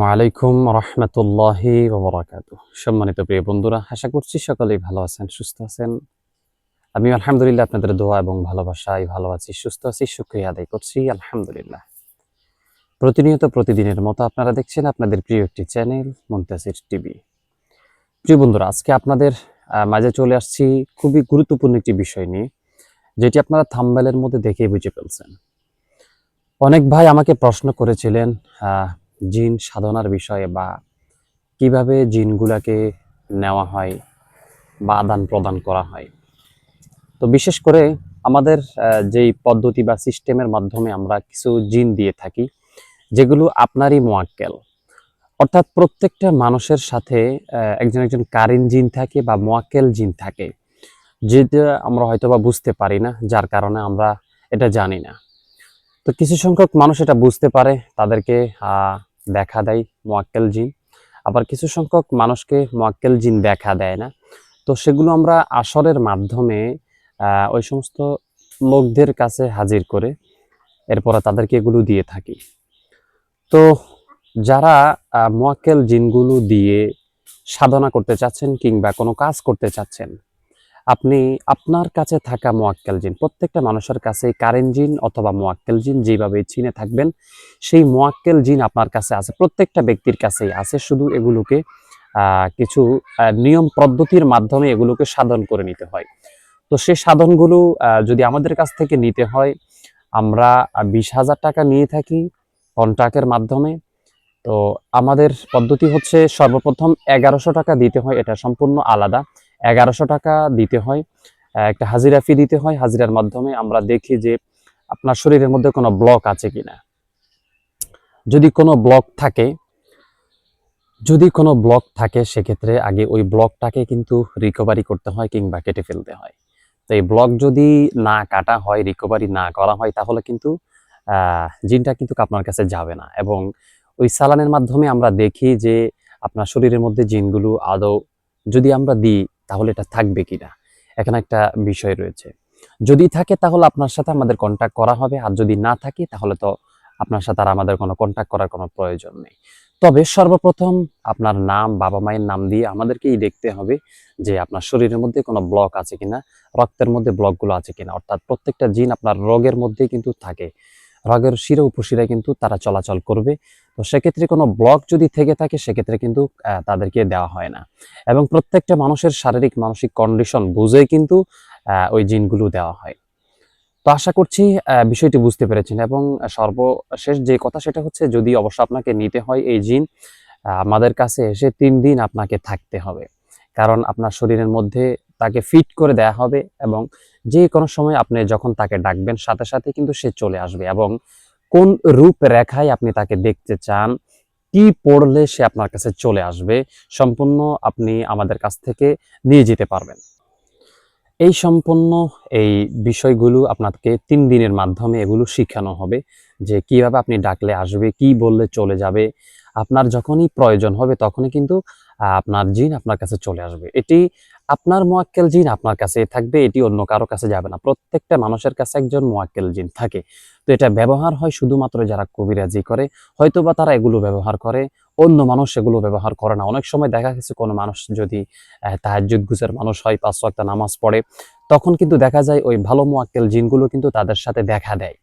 আসসালামু আলাইকুম রহমতুল্লাহি ওবরাকাত সম্মানিত প্রিয় বন্ধুরা, আশা করছি সকলেই ভালো আছেন, সুস্থ আছেন। আমি আলহামদুলিল্লাহ আপনাদের দোয়া এবং ভালোবাসায় ভালো আছি, সুস্থ আছি সুক্রিয়া আদায় করছি, আলহামদুলিল্লাহ। প্রতিনিয়ত প্রতিদিনের মতো আপনারা দেখছেন আপনাদের প্রিয় একটি চ্যানেল, মুন্তাসির টিভি। প্রিয় বন্ধুরা, আজকে আপনাদের মাঝে চলে আসছি খুবই গুরুত্বপূর্ণ একটি বিষয় নিয়ে, যেটি আপনারা থাম্বেলের মধ্যে দেখেই বুঝে ফেলছেন। অনেক ভাই আমাকে প্রশ্ন করেছিলেন জিন সাধনার বিষয়ে বা কীভাবে জিনগুলাকে নেওয়া হয় বা আদান প্রদান করা হয়। তো বিশেষ করে আমাদের যেই পদ্ধতি বা সিস্টেমের মাধ্যমে আমরা কিছু জিন দিয়ে থাকি, যেগুলো আপনারই মোয়াক্কেল। অর্থাৎ প্রত্যেকটা মানুষের সাথে একজন একজন কারিন জিন থাকে বা মোয়াক্কেল জিন থাকে, যেটা আমরা হয়তো বা বুঝতে পারি না, যার কারণে আমরা এটা জানি না। তো কিছু সংখ্যক মানুষ এটা বুঝতে পারে, তাদেরকে দেখা দেয় মোয়াক্কেল জিন। আবার কিছু সংখ্যক মানুষকে মোয়াক্কেল জিন দেখা দেয় না। তো সেগুলো আমরা আসরের মাধ্যমে ওই সমস্ত লোকদের কাছে হাজির করে এরপরে তাদেরকে এগুলো দিয়ে থাকি। তো যারা মোয়াক্কেল জিনগুলো দিয়ে সাধনা করতে চাচ্ছেন কিংবা কোনো কাজ করতে চাচ্ছেন আপনি আপনার কাছে থাকা মোয়াক্কেল জিন, প্রত্যেকটা মানুষের কাছে কারেন্ট জিন অথবা মোয়াক্কেল জিন যেভাবে চিনে থাকবেন, সেই মোয়াক্কেল জিন আপনার কাছে আছে, প্রত্যেকটা ব্যক্তির কাছেই আছে, শুধু এগুলোকে কিছু নিয়ম পদ্ধতির মাধ্যমে এগুলোকে সাধন করে নিতে হয়। তো সেই সাধনগুলো যদি আমাদের কাছ থেকে নিতে হয়, আমরা বিশ হাজার টাকা নিয়ে থাকি কন্ট্রাক্টের মাধ্যমে। তো আমাদের পদ্ধতি হচ্ছে সর্বপ্রথম এগারোশো টাকা দিতে হয়, এটা সম্পূর্ণ আলাদা। এগারোশো টাকা দিতে হয়। একটা হাজিরা ফি দিতে হয়। হাজিরার মাধ্যমে আমরা দেখি যে আপনার শরীরের মধ্যে কোনো ব্লক আছে কিনা। যদি কোনো ব্লক থাকে, যদি কোনো ব্লক থাকে, সেক্ষেত্রে আগে ওই ব্লকটাকে কিন্তু রিকভারি করতে হয় কিংবা কেটে ফেলতে হয়। তো এই ব্লক যদি না কাটা হয় রিকভারি না করা হয়, তাহলে কিন্তু জিনটা কিন্তু আপনার কাছে যাবে না। এবং ওই সালানের মাধ্যমে আমরা দেখি যে আপনার শরীরের মধ্যে জিনগুলো আদৌ যদি আমরা দিই তাহলে এটা থাকবে কিনা? এখানে একটা বিষয় রয়েছে। যদি থাকে তাহলে আপনার সাথে আমাদের কন্ট্যাক্ট করা হবে। আর যদি না থাকে তাহলে তো আপনার সাথে আর আমাদের কোনো কন্ট্যাক্ট করার কোনো প্রয়োজন নেই। তবে সর্বপ্রথম আপনার নাম, বাবা মায়ের নাম দিয়ে আমাদেরকেই দেখতে হবে যে আপনার শরীরের মধ্যে কোনো ব্লক আছে কিনা, রক্তের মধ্যে ব্লকগুলো আছে কিনা। অর্থাৎ প্রত্যেকটা জিন আপনার রোগের মধ্যেই কিন্তু থাকে। রোগের শিরা উপশিরায় কিন্তু তারা চলাচল করবে। তো সেক্ষেত্রে কোনো ব্লক যদি থেকে থাকে, সেক্ষেত্রে কিন্তু তাদেরকে দেওয়া হয় না। এবং প্রত্যেকটা মানুষের শারীরিক, মানসিক কন্ডিশন বুঝে কিন্তু ওই জিনগুলো দেওয়া হয়। তো আশা করছি বিষয়টি বুঝতে পেরেছেন এবং সর্বশেষ যে কথা সেটা হচ্ছে, যদি অবশ্য আপনাকে নিতে হয় এই জিন আমাদের কাছে এসে তিন দিন আপনাকে থাকতে হবে। কারণ আপনার শরীরের মধ্যে তাকে ফিট করে দেয়া হবে এবং যে কোনো সময় আপনি যখন তাকে ডাকবেন, সাথে সাথে কিন্তু সে চলে আসবে এবং কোন রূপ রেখায় আপনি তাকে দেখতে চান, কি পড়লে সে আপনার কাছে চলে আসবে, সম্পূর্ণ আপনি আমাদের কাছ থেকে নিয়ে যেতে পারবেন। এই সম্পূর্ণ এই বিষয়গুলো আপনাকে তিন দিনের মাধ্যমে এগুলো শিখানো হবে, যে কীভাবে আপনি ডাকলে আসবে, কি বললে চলে যাবে, আপনার যখনই প্রয়োজন হবে তখনই কিন্তু আপনার জিন আপনার কাছে চলে আসবে। এটি আপনার মোয়াক্কেল জিন আপনার কাছে থাকবে, এটি অন্য কারও কাছে যাবে না। প্রত্যেকটা মানুষের কাছে একজন মোয়াক্কেল জিন থাকে। তো এটা ব্যবহার হয় শুধুমাত্র যারা কবিরাজি করে, হয়তোবা তারা এগুলো ব্যবহার করে, অন্য মানুষ এগুলো ব্যবহার করে না। অনেক সময় দেখা গেছে কোনো মানুষ যদি তাহাজুদ গুজের মানুষ হয়, পাঁচ ওয়াক্ত নামাজ পড়ে, তখন কিন্তু দেখা যায় ওই ভালো মোয়াক্কেল জিনগুলো কিন্তু তাদের সাথে দেখা দেয়।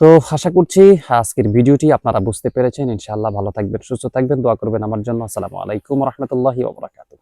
তো আশা করছি আজকের ভিডিওটি আপনারা বুঝতে পেরেছেন। ইনশাআল্লাহ ভালো থাকবেন, সুস্থ থাকবেন, দোয়া করবেন আমার জন্য। আসসালামু আলাইকুম রহমতুল্লাহি ওবরাকাতুহ